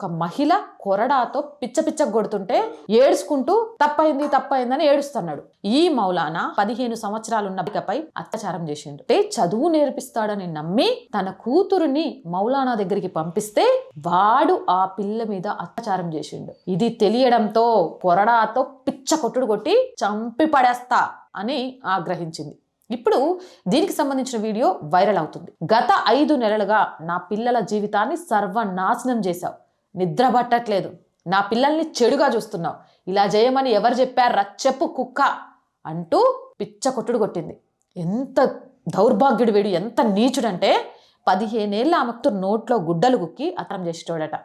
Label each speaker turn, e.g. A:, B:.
A: ఒక మహిళ కొరడాతో పిచ్చ పిచ్చ కొడుతుంటే ఏడుచుకుంటూ తప్పైంది తప్పైందని ఏడుస్తున్నాడు. ఈ మౌలానా పదిహేను సంవత్సరాలున్న బికపై అత్యాచారం చేసిండు. అంటే చదువు నేర్పిస్తాడని నమ్మి తన కూతురుని మౌలానా దగ్గరికి పంపిస్తే వాడు ఆ పిల్ల మీద అత్యాచారం చేసిండు. ఇది తెలియడంతో కొరడాతో పిచ్చ కొట్టుడు కొట్టి చంపి పడేస్తా అని ఆగ్రహించింది. ఇప్పుడు దీనికి సంబంధించిన వీడియో వైరల్ అవుతుంది. గత ఐదు నెలలుగా నా పిల్లల జీవితాన్ని సర్వనాశనం చేశావు. నిద్ర పట్టట్లేదు నా పిల్లల్ని చెడుగా చూస్తున్నావు. ఇలా చేయమని ఎవరు చెప్పారా చెప్పు కుక్క అంటూ పిచ్చ కొట్టుడు కొట్టింది. ఎంత దౌర్భాగ్యుడు వీడు ఎంత నీచుడంటే పదిహేనేళ్ళ ఆమెకు నోట్లో గుడ్డలు కుక్కి అతనం చేసేటోడట.